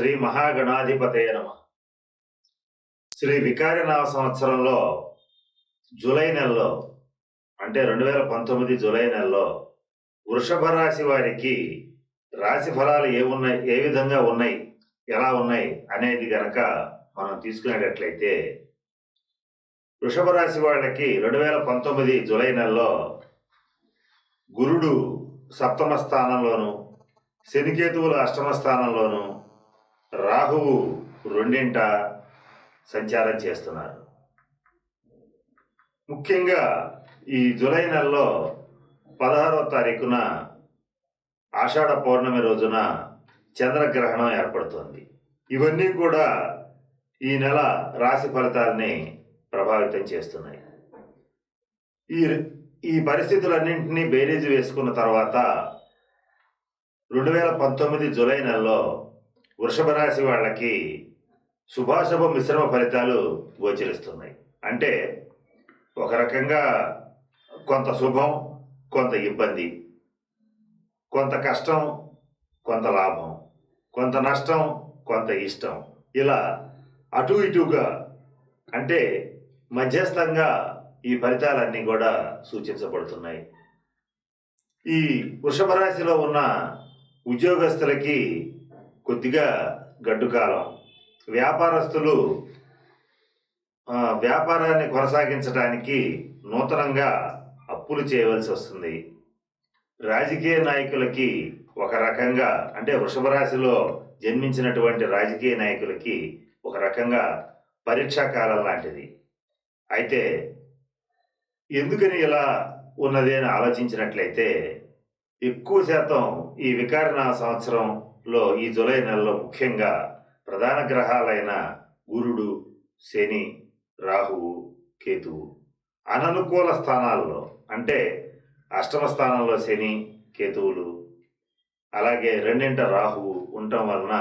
శ్రీ మహాగణాధిపతే నమ. శ్రీ వికారినామ సంవత్సరంలో జూలై నెలలో అంటే రెండు వేల పంతొమ్మిది జూలై నెలలో వృషభ రాశి వారికి రాశి ఫలాలు ఏమున్నాయి ఉన్నాయి ఏ విధంగా ఉన్నాయి ఎలా ఉన్నాయి అనేది గనక మనం తీసుకునేటట్లయితే వృషభ రాశి వాళ్ళకి రెండు వేల పంతొమ్మిది జూలై నెలలో గురుడు సప్తమ స్థానంలోను శనికేతువులు అష్టమ స్థానంలోను రాహువు రెండింట సంచారం చేస్తున్నారు. ముఖ్యంగా ఈ జూలై నెలలో పదహారవ తారీఖున ఆషాఢ పౌర్ణమి రోజున చంద్రగ్రహణం ఏర్పడుతోంది. ఇవన్నీ కూడా ఈ నెల రాశి ఫలితాలని ప్రభావితం చేస్తున్నాయి. ఈ ఈ పరిస్థితులన్నింటినీ బేరీజు వేసుకున్న తర్వాత రెండు వేల పంతొమ్మిది జూలై నెలలో వృషభ రాశి వాళ్ళకి శుభాశుభ మిశ్రమ ఫలితాలు గోచరిస్తున్నాయి. అంటే ఒక రకంగా కొంత శుభం కొంత ఇబ్బంది కొంత కష్టం కొంత లాభం కొంత నష్టం కొంత ఇష్టం. ఇలా అటు ఇటుగా అంటే మధ్యస్థంగా ఈ ఫలితాలన్నీ కూడా సూచించబడుతున్నాయి. ఈ వృషభ రాశిలో ఉన్న ఉద్యోగస్తులకి కొద్దిగా గడ్డు కాలం వ్యాపారస్తులు వ్యాపారాన్ని కొనసాగించడానికి నూతనంగా అప్పులు చేయవలసి వస్తుంది. రాజకీయ నాయకులకి ఒక రకంగా అంటే వృషభ రాశిలో జన్మించినటువంటి రాజకీయ నాయకులకి ఒక రకంగా పరీక్షా కాలం లాంటిది. అయితే ఎందుకని ఇలా ఉన్నది అని ఆలోచించినట్లయితే ఎక్కువ శాతం ఈ వికారణ సంవత్సరంలో ఈ జూలై నెలలో ముఖ్యంగా ప్రధాన గ్రహాలైన గురుడు శని రాహువు కేతువు అననుకూల స్థానాల్లో అంటే అష్టమ స్థానంలో శని కేతువులు అలాగే రెండింట రాహువు ఉండటం వలన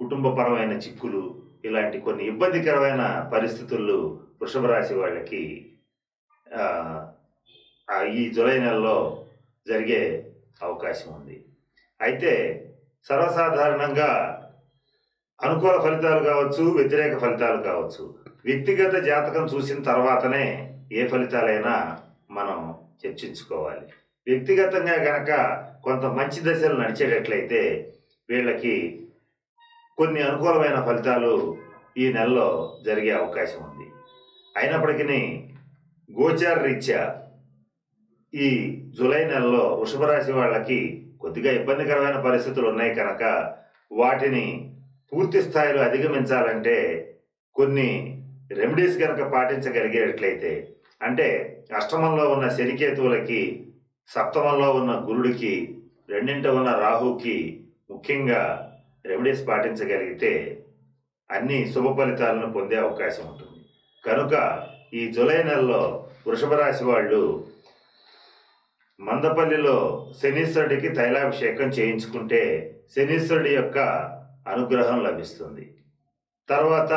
కుటుంబపరమైన చిక్కులు ఇలాంటి కొన్ని ఇబ్బందికరమైన పరిస్థితులు వృషభ రాశి వాళ్ళకి ఈ జూలై నెలలో జరిగే అవకాశం ఉంది. అయితే సర్వసాధారణంగా అనుకూల ఫలితాలు కావచ్చు వ్యతిరేక ఫలితాలు కావచ్చు వ్యక్తిగత జాతకం చూసిన తర్వాతనే ఏ ఫలితాలైనా మనం చర్చించుకోవాలి. వ్యక్తిగతంగా గనక కొంత మంచి దశలు నడిచేటట్లయితే వీళ్ళకి కొన్ని అనుకూలమైన ఫలితాలు ఈ నెలలో జరిగే అవకాశం ఉంది. అయినప్పటికీ గోచార రీత్యా ఈ జూలై నెలలో వృషభ రాశి వాళ్ళకి కొద్దిగా ఇబ్బందికరమైన పరిస్థితులు ఉన్నాయి కనుక వాటిని పూర్తి స్థాయిలో అధిగమించాలంటే కొన్ని రెమెడీస్ కనుక పాటించగలిగేటట్లయితే అంటే అష్టమంలో ఉన్న శనికేతువులకి సప్తమంలో ఉన్న గురుడికి రెండింట ఉన్న రాహుకి ముఖ్యంగా రెమెడీస్ పాటించగలిగితే అన్ని శుభ ఫలితాలను పొందే అవకాశం ఉంటుంది. కనుక ఈ జూలై నెలలో వృషభ రాశి వాళ్ళు మందపల్లిలో శనీశ్వరుడికి తైలాభిషేకం చేయించుకుంటే శనీశ్వరుడి యొక్క అనుగ్రహం లభిస్తుంది. తర్వాత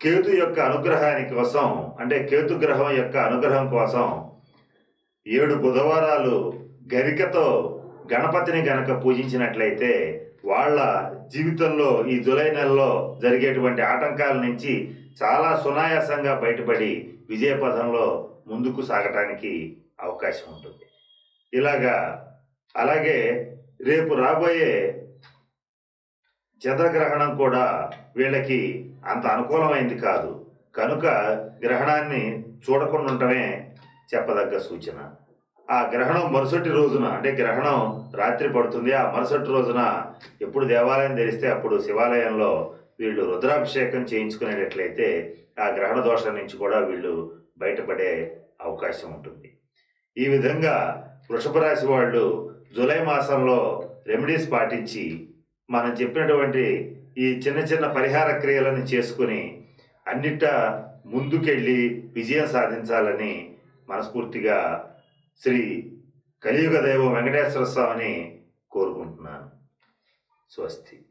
కేతు యొక్క అనుగ్రహానికి కోసం అంటే కేతు గ్రహం యొక్క అనుగ్రహం కోసం ఏడు బుధవారాలు గరికతో గణపతిని గనక పూజించినట్లయితే వాళ్ళ జీవితంలో ఈ జూలై నెలలో జరిగేటువంటి ఆటంకాల నుంచి చాలా సునాయాసంగా బయటపడి విజయపథంలో ముందుకు సాగటానికి అవకాశం ఉంటుంది. ఇలాగా అలాగే రేపు రాబోయే చంద్రగ్రహణం కూడా వీళ్ళకి అంత అనుకూలమైంది కాదు. కనుక గ్రహణాన్ని చూడకుండా ఉండటమే చెప్పదగ్గ సూచన. ఆ గ్రహణం మరుసటి రోజున అంటే గ్రహణం రాత్రి పడుతుంది. ఆ మరుసటి రోజున ఎప్పుడు దేవాలయం తెరిస్తే అప్పుడు శివాలయంలో వీళ్ళు రుద్రాభిషేకం చేయించుకునేటట్లయితే ఆ గ్రహణ దోషం నుంచి కూడా వీళ్ళు బయటపడే అవకాశం ఉంటుంది. ఈ విధంగా వృషభ రాశి వాళ్ళు జూలై మాసంలో రెమెడీస్ పాటించి మనం చెప్పినటువంటి ఈ చిన్న చిన్న పరిహార క్రియలను చేసుకుని అన్నిట ముందుకెళ్ళి విజయం సాధించాలని మనస్ఫూర్తిగా శ్రీ కలియుగ దైవం వెంకటేశ్వర స్వామిని కోరుకుంటున్నాను. స్వస్తి.